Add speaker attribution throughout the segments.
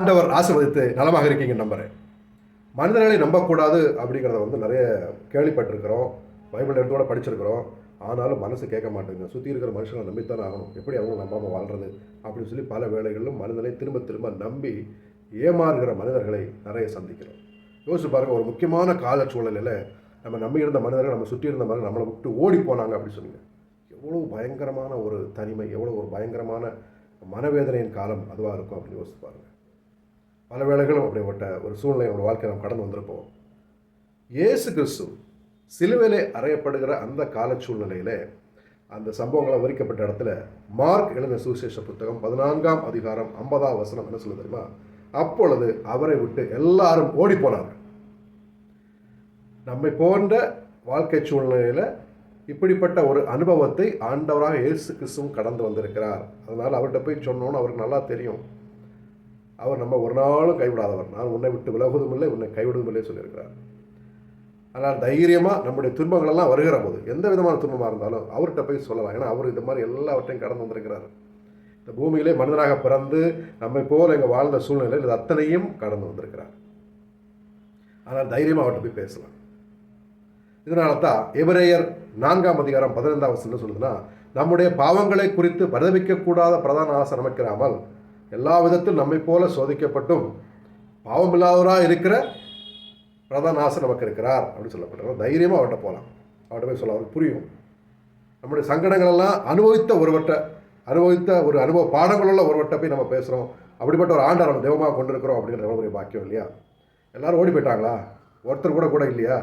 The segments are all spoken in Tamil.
Speaker 1: ஆண்டவர் ஆசிர்வதித்து நலமாக இருக்கீங்க நம்புறேன் மனிதர்களை நம்பக்கூடாது அப்படிங்கிறத வந்து நிறைய கேள்விப்பட்டிருக்கிறோம். பைபிள் எடுத்தோட படிச்சிருக்கிறோம். ஆனாலும் மனசு கேட்க மாட்டேங்குது. சுற்றி இருக்கிற மனுஷங்களை நம்பித்தான் ஆகணும். எப்படி அவங்க நம்பாமல் வாழ்றது அப்படின்னு சொல்லி பல வேளைகளிலும் மனிதனை திரும்ப திரும்ப நம்பி ஏமாறுகிற மனிதர்களை நிறைய சந்திக்கிறோம். யோசிச்சு பாருங்கள் ஒரு முக்கியமான கால சூழலில் நம்ம நம்பி இருந்த மனிதர்கள் நம்ம சுற்றி இருந்த மனிதர்கள் நம்மளை விட்டு ஓடி போனாங்க அப்படின்னு சொன்னீங்க எவ்வளோ பயங்கரமான ஒரு தனிமை எவ்வளோ ஒரு பயங்கரமான மனவேதனையின் காலம் அதுவாக இருக்கும் அப்படின்னு யோசிச்சு பாருங்கள் பல வேளைகளும் அப்படிப்பட்ட ஒரு சூழ்நிலை நம்மளோட வாழ்க்கையை நம்ம கடந்து வந்திருப்போம். இயேசு கிறிஸ்து சிலுவையிலே அறையப்படுகிற அந்த கால சூழ்நிலையில் அந்த சம்பவங்களை விவரிக்கப்பட்ட இடத்துல மார்க் எழுந்த சுவிசேஷ புத்தகம் பதினான்காம் அதிகாரம் ஐம்பதாம் வசனம் என்ன சொல்ல தெரியுமா? அப்பொழுது அவரை விட்டு எல்லாரும் ஓடி போனார்கள். நம்மை போன்ற வாழ்க்கை சூழ்நிலையில் இப்படிப்பட்ட ஒரு அனுபவத்தை ஆண்டவராக இயேசு கிறிஸ்துவும் கடந்து வந்திருக்கிறார். அதனால் அவர்கிட்ட போய் சொன்னோன்னு அவருக்கு நல்லா தெரியும். அவர் நம்ம ஒரு நாளும் கைவிடாதவர். நான் உன்னை விட்டு விலகுவதும் இல்லை உன்னை கைவிடுவதும் இல்லை சொல்லியிருக்கிறார். ஆனால் தைரியமாக நம்முடைய துன்பங்களெல்லாம் வருகிற போது எந்த விதமான துன்பமாக இருந்தாலும் அவர்கிட்ட போய் சொல்லலாம். ஏன்னா அவர் இந்த மாதிரி எல்லாவற்றையும் கடந்து வந்திருக்கிறார். இந்த பூமியிலே மனிதனாக பிறந்து நம்மை போல் எங்கள் வாழ்ந்த சூழ்நிலையில் இது அத்தனையும் கடந்து வந்திருக்கிறார். ஆனால் தைரியமாக அவர்கிட்ட போய் பேசலாம். இதனால தான் எபிரேயர் நான்காம் அதிகாரம் பதினைந்தாம் வசனம் சொல்லுதுன்னா நம்முடைய பாவங்களை குறித்து பரிதவிக்கக்கூடாத பிரதான ஆசை நமக்கிறாமல் எல்லா விதத்திலும் நம்மை போல சோதிக்கப்பட்டும் பாவமில்லாதவராக இருக்கிற பிரதான ஆசை நமக்கு இருக்கிறார் அப்படின்னு சொல்லப்பட்டார் தைரியமாக அவர்கிட்ட போகலாம் அவர்கிட்ட போய் சொல்ல அவருக்கு புரியும். நம்முடைய சங்கடங்களெல்லாம் அனுபவித்த ஒருவர்கிட்ட அனுபவித்த ஒரு அனுபவ பாடங்களுள்ள ஒருவர்கிட்ட போய் நம்ம பேசுகிறோம் அப்படிப்பட்ட ஒரு ஆண்டை நம்ம தெய்வமாக கொண்டிருக்கிறோம் அப்படிங்கிற எவ்வளோ பெரிய பாக்கியம் இல்லையா? எல்லோரும் ஓடி போயிட்டாங்களா? ஒருத்தர் கூட கூட இல்லையா?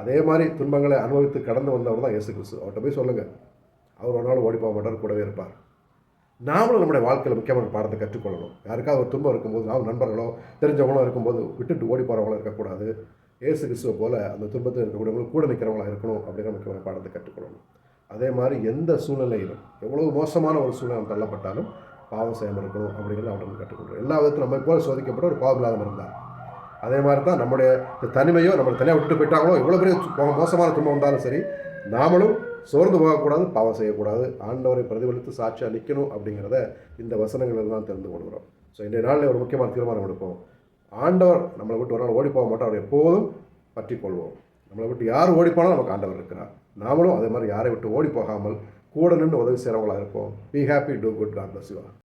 Speaker 1: அதே மாதிரி துன்பங்களை அனுபவித்து கடந்து வந்தவர் தான் இயேசு கிறிஸ்து. அவர்கிட்ட போய் சொல்லுங்கள் அவர் ஒரு நாள் ஓடி போக மாட்டார் கூடவே இருப்பார். நாமளும் நம்முடைய வாழ்க்கையில் முக்கியமான பாடத்தை கற்றுக்கொள்ளணும். யாருக்காவது ஒரு துன்பம் இருக்கும்போது நாம் நண்பர்களோ தெரிஞ்சவங்களோ இருக்கும்போது விட்டுட்டு ஓடி போகிறவங்களோ இருக்கக்கூடாது. ஏசு கிறிஸ்துவை போல் அந்த துன்பத்தில் இருக்கக்கூடியவங்களும் கூட நிற்கிறவங்களாக இருக்கணும் அப்படிங்கிற முக்கியமான பாடத்தை கற்றுக்கொள்ளணும். அதே மாதிரி எந்த சூழ்நிலையிலும் எவ்வளோ மோசமான ஒரு சூழ்நிலை தள்ளப்பட்டாலும் பாவம் செய்யாமல் இருக்கணும் அப்படிங்கிறத அவர்கள் கற்றுக்கொள்கிறோம் எல்லா விதத்திலும் நம்ம போல் சோதிக்கப்பட்ட ஒரு பாவம் இல்லாமல் இருந்தார் அதே மாதிரி தான் நம்முடைய தனிமையோ நம்மளை தனியாக விட்டு போயிட்டாங்களோ எவ்வளோ பெரிய மோசமான துன்பம் வந்தாலும் சரி நாமளும் சோர்ந்து போகக்கூடாது பாவம் செய்யக்கூடாது ஆண்டவரை பிரதிபலித்து சாட்சியாக நிற்கணும் அப்படிங்கிறத இந்த வசனங்கள் தான் தெரிந்து கொள்கிறோம். ஸோ இன்றைய நாளில் ஒரு முக்கியமான தீர்மானம் எடுப்போம். ஆண்டவர் நம்மளை விட்டு ஒரு நாள் ஓடி போக மாட்டோம் அவர் எப்போதும் பற்றி கொள்வோம். நம்மளை விட்டு யார் ஓடிப்போனாலும் நமக்கு ஆண்டவர் இருக்கிறார். நாமளும் அதே மாதிரி யாரை விட்டு ஓடி போகாமல் கூட நின்று உதவி செய்கிறவங்களா இருப்போம். Be happy do good God bless you